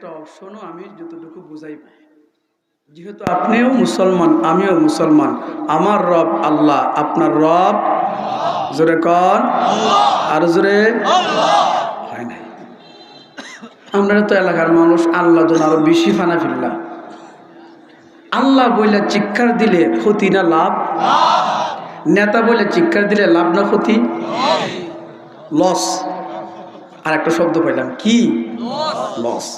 একটা অপশনও আমি যতটুকু বুঝাই। পাই যেহেতু আপনিও মুসলমান, আমিও মুসলমান, আমার রব আল্লাহ, আপনার রব জোরে কন। আর জোরে হয় নাই। আমরা তো এলাকার মানুষ, আল্লাহ তো আরও বেশি ফানা ফিরলাম আল্লাহ বইলে চিৎকার দিলে ক্ষতি না লাভ? নেতা বলে চিৎকার দিলে লাভ না ক্ষতি? লস আর একটা শব্দ পাইলাম। কি? লস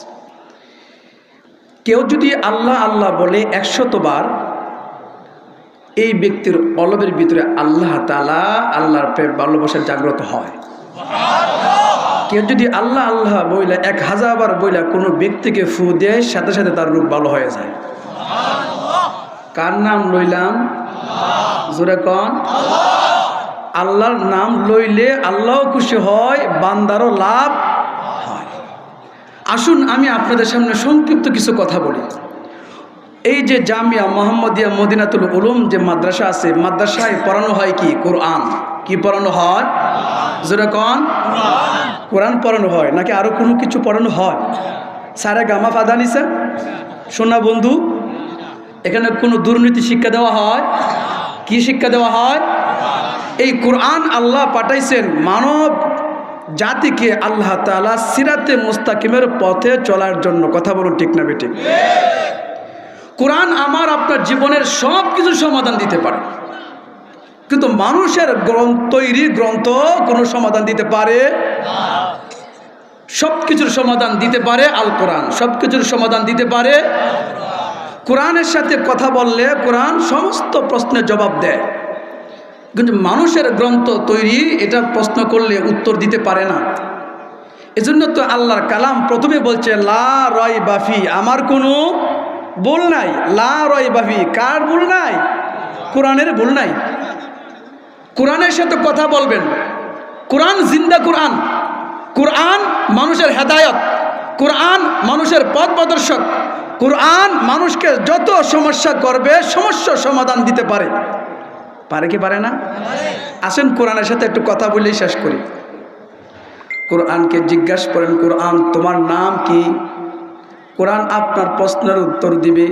কেউ যদি আল্লাহ আল্লাহ বলে একশতবার এই ব্যক্তির অলবের ভিতরে আল্লাহ তালা আল্লাহর প্রেম ভালোবাসার জাগ্রত হয়। কেউ যদি আল্লাহ আল্লাহ বইলে এক হাজার বার বইলে কোনো ব্যক্তিকে ফু দেয়, সাথে সাথে তার রূপ ভালো হয়ে যায়। কার নাম লইলাম? জোরে কন। আল্লাহর নাম লইলে আল্লাহও খুশি হয়, বান্দারও লাভ আসুন আমি আপনাদের সামনে সংক্ষিপ্ত কিছু কথা বলি। এই যে জামিয়া মোহাম্মদিয়া মদিনাতুল উলুম যে মাদ্রাসা আছে, মাদ্রাসায় পড়ানো হয় কি? কোরআন। কি পড়ানো হয়? জোরে কন। কোরআন পড়ানো হয়। নাকি আরও কোনো কিছু পড়ানো হয়? সারা গামা ফাদা নিছে। সোনা বন্ধু, এখানে কোনো দুর্নীতি শিক্ষা দেওয়া হয়? কি শিক্ষা দেওয়া হয়? এই কোরআন আল্লাহ পাঠাইছেন মানব জাতিকে আল্লাহ তালা সিরাতে মুস্তাকিমের পথে চলার জন্য কথা বলুন ঠিক না বেঠিক? কোরআন আমার আপনার জীবনের সব কিছু সমাধান দিতে পারে। কিন্তু মানুষের গ্রন্থ তৈরি গ্রন্থ কোনো সমাধান দিতে পারে? সব কিছুর সমাধান দিতে পারে আল কোরআন সব কিছুর সমাধান দিতে পারে কোরআনের সাথে কথা বললে কোরআন সমস্ত প্রশ্নের জবাব দেয়। কিন্তু মানুষের গ্রন্থ তৈরি এটা প্রশ্ন করলে উত্তর দিতে পারে না। এজন্য তো আল্লাহর কালাম প্রথমে বলছে, লা রয় বাফি আমার কোনো ভুল নাই। লা রয় বাফি কার ভুল নাই? কোরআনের ভুল নাই। কোরআনের সাথে কথা বলবেন। কোরআন জিন্দা কোরআন। কোরআন মানুষের হেদায়ত। কোরআন মানুষের পথ প্রদর্শক। কোরআন মানুষকে যত সমস্যা করবে, সমস্যার সমাধান দিতে পারে। পারে কি পারে না? আসেন কোরআনের সাথে একটু কথা বলেই শেষ করি। কোরআনকে জিজ্ঞাসা করেন, কোরআন, তোমার নাম কি? কোরআন আপনার প্রশ্নের উত্তর দিবে।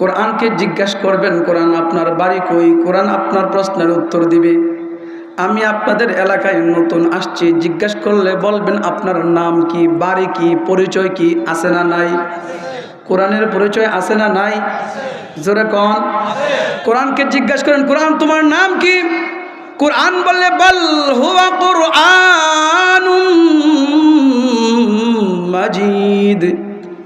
কোরআনকে জিজ্ঞাসা করবেন, কোরআন আপনার বাড়ি কই? কোরআন আপনার প্রশ্নের উত্তর দিবে। আমি আপনাদের এলাকায় নতুন আসছি, জিজ্ঞাসা করলে বলবেন, আপনার নাম কি? বাড়ি কি? পরিচয় কি? আছে না নাই? কোরআনের পরিচয় আছে না নাই? জোরে কন। কোরআনকে জিজ্ঞাসা করেন, কোরআন, তোমার নাম কি? কোরআন বললে, বল হুয়া কোরআন মাজিদ।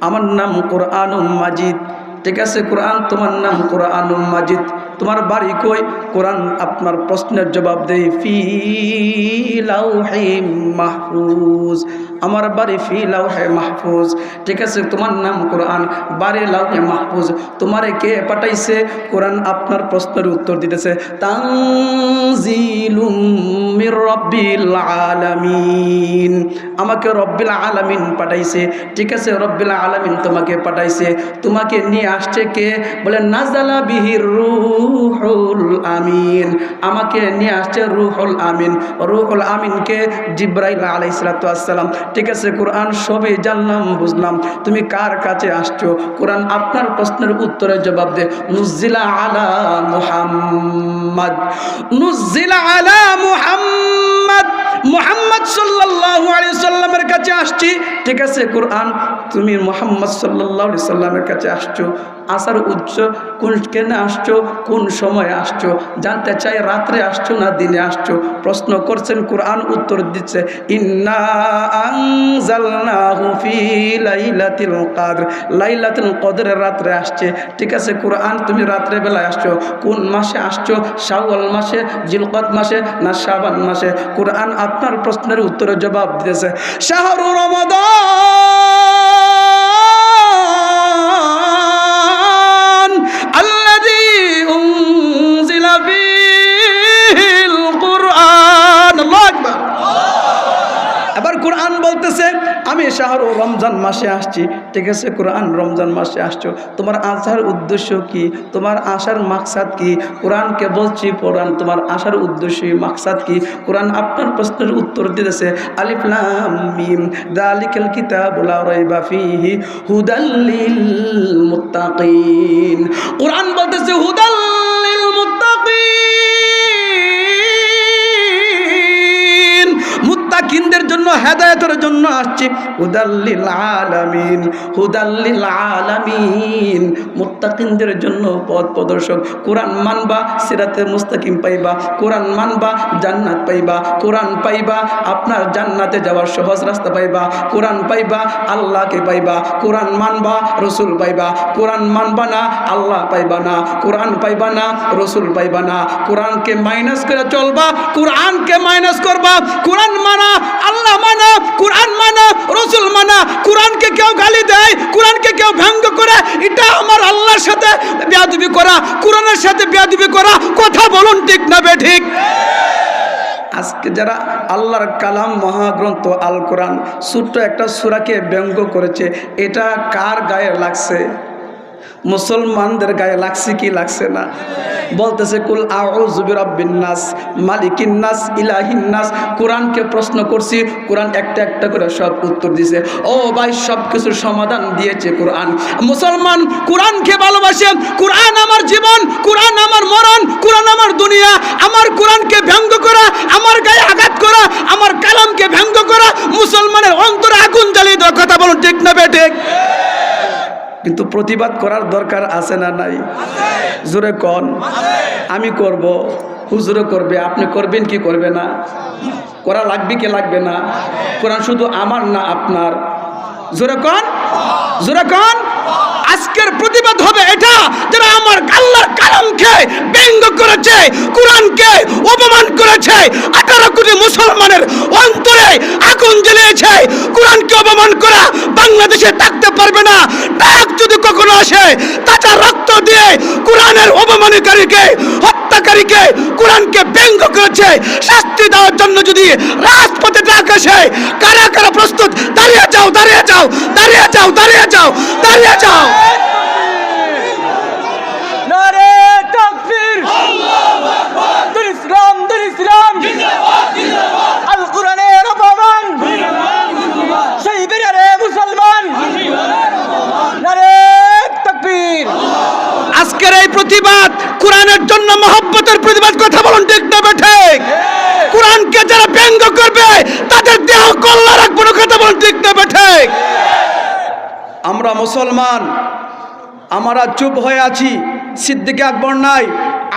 আমার নাম কোরআন মাজিদ। ঠিক আছে, কোরআন, তোমার নাম কোরআন মাজিদ। তোমার বাড়ি কই? কোরআন আপনার প্রশ্নের জবাব দেয়, ফি লাউহে মাহফুজ। আমার বাড়ি ফি লাউহে মাহফুজ। ঠিক আছে, তোমার নাম কোরআন, বাড়ি লাউহে মাহফুজ। তোমারে কে পাঠাইছে? কোরআন আপনার প্রশ্নের উত্তর দিতেছে। আলামিন। আমাকে রব্বিল আলামিন পাঠাইছে। ঠিক আছে, রব্বিল আলামিন তোমাকে পাঠাইছে। তোমাকে নিয়ে আসছে কে? বলে নাজালা বিহির রুহুল আমিন। আমাকে নিয়ে আসছে রুহুল আমিন। রুহুল আমিনকে জিব্রাইল আলাইসালাম ঠিক আছে, কোরআন সবই জানলাম, বুঝলাম। তুমি কার কাছে আসছো? কোরআন আপনার প্রশ্নের উত্তরের জবাব দে। নুজিলা আলা মুহাম্মদ। নুজিলা আলা মুহাম্মদ। মুহাম্মদ সাল্লাল্লাহু আলাইহি সাল্লামের কাছে আসছি। ঠিক আছে, কোরআন তুমি মুহাম্মদ আলাইহি সাল্লামের কাছে আসছো, আসার উচ্চ কোন কেন আসছো, কোন সময় আসছো, জানতে চাই রাত্রে আসছো না দিনে আসছো? প্রশ্ন করছেন, কোরআন উত্তর দিচ্ছে কদরের রাত্রে আসছে। ঠিক আছে, কোরআন, তুমি রাত্রে বেলায় আসছো। কোন মাসে আসছো? শাওয়াল মাসে, জিলকদ মাসে না শাবান মাসে? কোরআন আপনার প্রশ্নের উত্তরের জবাব দিতেছে, শাহরু রমাদান। রমজান মাসে আসছি। ঠিক আছে, কোরআন রমজান মাসে আসছো। তোমার আসার উদ্দেশ্য কি? তোমার আসার মাকসাদ কি? কোরআনকে বলছি কোরআন তোমার আসার উদ্দেশ্য, মাকসাদ কি? কোরআন আপনার প্রশ্নের উত্তর দিতেছে। আলিফলাম মিম, দালিকাল কিতাবুল রাইবা কোরআন বলতেছে হুদাল্লিল হেদায়েতের জন্য আসছে। হুদাল্লিল আলামিন হুদাল্লিল আলামিন। মুত্তাকিনদের জন্য পথ প্রদর্শক। কোরআন মানবা সিরাতে মুস্তাকিম পাইবা। কোরআন মানবা, জান্নাত পাইবা। কোরআন পাইবা, আপনার জান্নাতে যাওয়ার সহজ রাস্তা পাইবা। কোরআন পাইবা, আল্লাহকে পাইবা। কোরআন মানবা, রসুল পাইবা। কোরআন মানবা না, আল্লাহ পাইবা না। কোরআন পাইবা না, রসুল পাইবা না। কোরআনকে মাইনাস করে চলবা, কোরআনকে মাইনাস করবা। কোরআন মানা, আল্লাহ মানা। কোরআন মানা রসুল মানা। কোরআনকে কেউ গালি দেয়, কোরআনকে কেউ ভঙ্গ করে, এটা আমার আল্লাহর সাথে বেয়াদবি করা, কোরআনের সাথে বেয়াদবি করা, কথা বলুন ঠিক না বে ঠিক? আজকে যারা আল্লাহর কালাম মহাগ্রন্থ আল কোরআন ছোট্ট একটা সুরাকে ব্যঙ্গ করেছে, এটা কার গায়ে লাগছে? মুসলমানদের গায়ে লাগছে কি লাগছে না? বলতেছে, কুল আউজুবিরাব্বিন্নাস মালিকিন্নাস ইলাহিন্নাস কোরআনকে প্রশ্ন করছি, কোরআন একটা একটা করে সব উত্তর দিছে। ও ভাই, সব কিছুর সমাধান দিয়েছে কোরআন। মুসলমান, কোরআনকে ভালোবাসে। কোরআন আমার জীবন, কোরআন আমার মরণ, কোরআন আমার দুনিয়া। আমার কোরআনকে ব্যঙ্গ করা, আমার গায়ে আঘাত করা, আমার কালামকে ব্যঙ্গ করা, মুসলমানের অন্তরে আগুন জ্বালিয়ে দেওয়ার কথা বলুন ঠিক না বে ঠিক? কিন্তু প্রতিবাদ করার দরকার আছে না নাই? জোরে কন। আমি করব। হুজুরে করবে। আপনি করবেন কি করবে না? করা লাগবে কি লাগবে না? কোরআন শুধু আমার না আপনার? জোরে কন। জোরে কন। আজকের প্রতিবাদ হবে এটা যারা আমার আল্লাহর কালামকে ব্যঙ্গ করেছে, কোরআনকে অপমান করেছে, আঠারো কোটি মুসলমানের অন্তরে আগুন জ্বেলেছে, কোরআনকে অপমান করা বাংলাদেশে থাকতে পারবে না ডাক যদি কখনো আসে? তাজা রক্ত দিয়ে কোরআনের অপমানকারীকে হত্যাকারীকে কোরআনকে ব্যঙ্গ করেছে। শাস্তি দেওয়ার জন্য যদি রাজপথে ডাক আসে কারা কারা প্রস্তুত? দাঁড়িয়ে যাও দাঁড়িয়ে যাও দাঁড়িয়ে যাও দাঁড়িয়ে যাও দাঁড়িয়ে যাও। নারে তাকবীর। দিন ইসলাম ইসলাম আল কোরআনের অপমান সেই বিরারে মুসলমান নারে তাকবীর আজকের এই প্রতিবাদ। কোরআনের জন্য মহব্বতের প্রতিবাদ কথা বলুন ঠিক না ঠিক? কোরআনকে যারা ব্যঙ্গ করবে তাদের দেহ কল্লা রাখব না কথা বলুন ঠিক না ঠিক? আমরা মুসলমান আমরা চুপ হয়ে আছি সিদ্দিকে আকবর নাই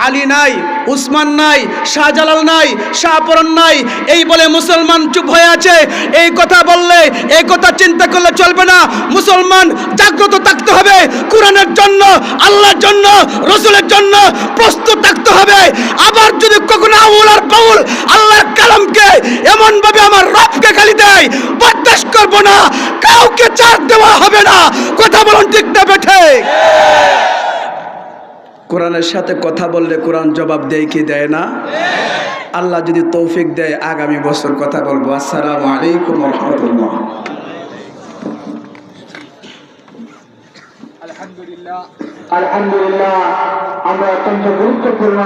আলী নাই, উসমান নাই, শাহজালাল নাই, শাহপরন নাই, এই বলে মুসলমান চুপ হয়ে আছে। এই কথা বললে, এই কথা চিন্তা করলে চলবে না। মুসলমান জাগ্রত থাকতে হবে, কোরআনের জন্য, আল্লাহর জন্য, রসুলের জন্য প্রস্তুত থাকতে হবে। আবার যদি কখনো আউল আর বাউল আল্লাহর কালামকে এমন ভাবে আমার রবকে গালি দেয়, বরদাস্ত করব না। কাউকে চার দেওয়া হবে না। কথা বলুন ঠিক না বেঠে কোরআনের সাথে কথা বললে কোরআন জবাব দেয় কি দেয় না? আল্লাহ যদি তৌফিক দেয়, আগামী বছর কথা বলব। আসসালাম আলাইকুম রহমতুল্লাহ আলহামদুলিল্লাহ। আলহামদুলিল্লাহ। আমরা অত্যন্ত গুরুত্বপূর্ণ